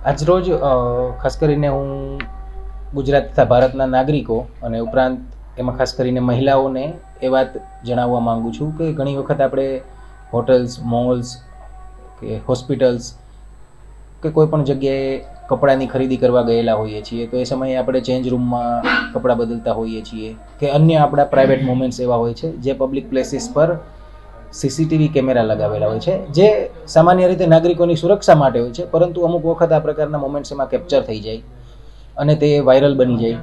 આજરોજ ખાસ કરીને હું ગુજરાત તથા ભારતના નાગરિકો અને ઉપરાંત એમાં ખાસ કરીને મહિલાઓને એ વાત જણાવવા માંગુ છું કે ઘણી વખત આપણે હોટલ્સ, મોલ્સ કે હોસ્પિટલ્સ કે કોઈ પણ જગ્યાએ કપડાની ખરીદી કરવા ગયેલા હોઈએ છીએ, તો એ સમયે આપણે ચેન્જ રૂમમાં કપડાં બદલતા હોઈએ છીએ કે અન્ય આપણા પ્રાઇવેટ મોમેન્ટ્સ એવા હોય છે, જે પબ્લિક પ્લેસીસ પર સીસીટીવી કેમેરા લગાવેલા હોય છે, જે સામાન્ય રીતે નાગરિકોની સુરક્ષા માટે હોય છે, પરંતુ અમુક વખત આ પ્રકારના મોમેન્ટ્સ એમાં કેપ્ચર થઈ જાય અને તે વાયરલ બની જાય.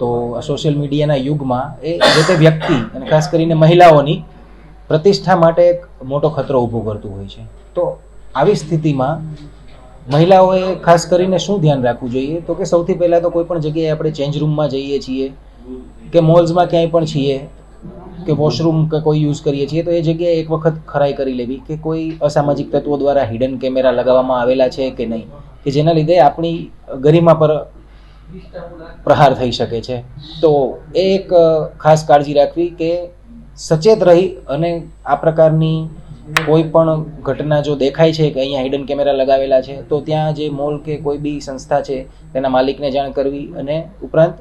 તો સોશિયલ મીડિયાના યુગમાં એ જે તે વ્યક્તિ અને ખાસ કરીને મહિલાઓની પ્રતિષ્ઠા માટે એક મોટો ખતરો ઊભો કરતું હોય છે. તો આવી સ્થિતિમાં મહિલાઓએ ખાસ કરીને શું ધ્યાન રાખવું જોઈએ? તો કે સૌથી પહેલાં તો કોઈ પણ જગ્યાએ આપણે ચેન્જ રૂમમાં જઈએ છીએ કે મોલ્સમાં ક્યાંય પણ છીએ કે વોશરૂમ કે કોઈ યુઝ કરીએ છીએ, તો એ જગ્યાએ એક વખત ખરાઈ કરી લેવી કે કોઈ અસામાજિક તત્વો દ્વારા હિડન કેમેરા લગાવવામાં આવેલા છે કે નહીં, કે જેના લીધે આપણી ગરિમા પર પ્રહાર થઈ શકે છે. તો એ એક ખાસ કાળજી રાખવી કે સચેત રહી અને આ પ્રકારની કોઈ પણ ઘટના જો દેખાય છે કે અહીંયા હિડન કેમેરા લગાવેલા છે, તો ત્યાં જે મોલ કે કોઈ બી સંસ્થા છે, તેના માલિકને જાણ કરવી અને ઉપરાંત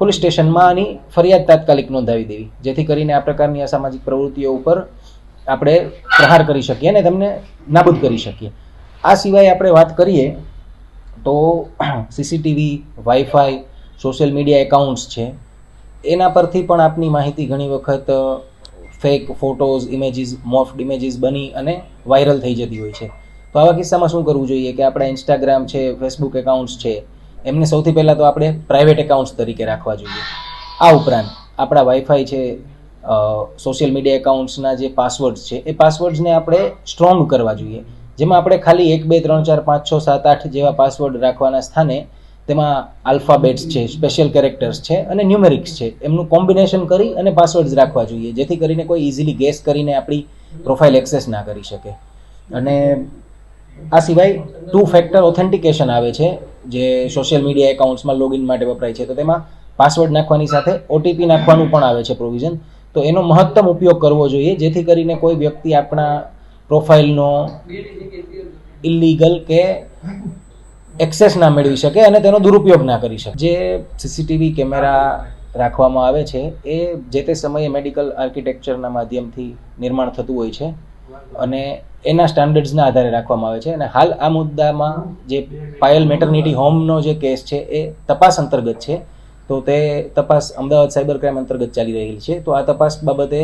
પોલીસ સ્ટેશનમાં આની ફરિયાદ તાત્કાલિક નોંધાવી દેવી. જેથી કરીને આ પ્રકારની અસામાજિક પ્રવૃત્તિઓ ઉપર આપણે પ્રહાર કરી શકીએ અને તેમને નાબૂદ કરી શકીએ. આ સિવાય આપણે વાત કરીએ તો CCTV, wifi, social media accounts છે. એના પરથી પણ આપની માહિતી ઘણી વખત fake photos, images, morphed images બની અને વાયરલ થઈ જતી હોય છે. તો આવા કિસ્સામાં શું કરવું જોઈએ કે આપણા ઇન્સ્ટાગ્રામ છે, ફેસબુક એકાઉન્ટ્સ છે એમને સૌથી પહેલાં તો આપણે પ્રાઇવેટ એકાઉન્ટ્સ તરીકે રાખવા જોઈએ. આ ઉપરાંત આપણા વાઈફાઈ છે સોશિયલ મીડિયા એકાઉન્ટ્સના જે પાસવર્ડ્સ છે, એ પાસવર્ડ્સને આપણે સ્ટ્રોંગ કરવા જોઈએ. જેમાં આપણે ખાલી એક, બે, ત્રણ, ચાર, પાંચ, છ, સાત, આઠ જેવા પાસવર્ડ રાખવાના સ્થાને તેમાં આલ્ફાબેટ્સ છે સ્પેશિયલ કેરેક્ટર્સ છે અને ન્યુમેરિક્સ છે. એમનું કોમ્બિનેશન કરી અને પાસવર્ડ્સ રાખવા જોઈએ, જેથી કરીને કોઈ ઇઝીલી ગેસ કરીને આપણી પ્રોફાઇલ એક્સેસ ના કરી શકે. અને આ સિવાય ટુ ફેક્ટર ઓથેન્ટિકેશન આવે છે, જે સોશિયલ મીડિયા એકાઉન્ટ્સમાં લોગિન માટે વપરાય છે. તો તેમાં પાસવર્ડ નાખવાની સાથે ઓટીપી નાખવાનું પણ આવે છે પ્રોવિઝન તો એનો મહત્તમ ઉપયોગ કરવો જોઈએ, જેથી કરીને કોઈ વ્યક્તિ આપણા પ્રોફાઇલનો ઇલીગલ કે એક્સેસ ના મેળવી શકે અને તેનો દુરુપયોગ ના કરી શકે. જે સીસીટીવી કેમેરા રાખવામાં આવે છે, એ જે તે સમયે મેડિકલ આર્કિટેક્ચરના માધ્યમથી નિર્માણ થતું હોય છે અને એના સ્ટાન્ડર્ડ્સના આધારે રાખવામાં આવે છે. અને હાલ આ મુદ્દામાં જે પાયલ મેટર્નિટી હોમનો જે કેસ છે, એ તપાસ અંતર્ગત છે. તો તે તપાસ અમદાવાદ સાયબર ક્રાઇમ અંતર્ગત ચાલી રહેલી છે. તો આ તપાસ બાબતે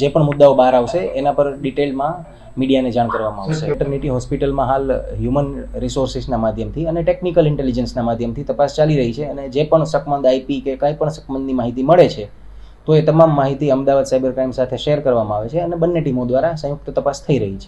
જે પણ મુદ્દાઓ બહાર આવશે, એના પર ડિટેલમાં મીડિયાને જાણ કરવામાં આવશે. મેટર્નિટી હોસ્પિટલમાં હાલ હ્યુમન રિસોર્સિસના માધ્યમથી અને ટેકનિકલ ઇન્ટેલિજન્સના માધ્યમથી તપાસ ચાલી રહી છે. અને જે પણ શકમંદ આઈપી કે કાંઈ પણ શકમંદની માહિતી મળે છે તો એ તમામ માહિતી અમદાવાદ સાયબર ક્રાઇમ સાથે શેર કરવામાં આવે છે અને બંને ટીમો દ્વારા સંયુક્ત તપાસ થઈ રહી છે.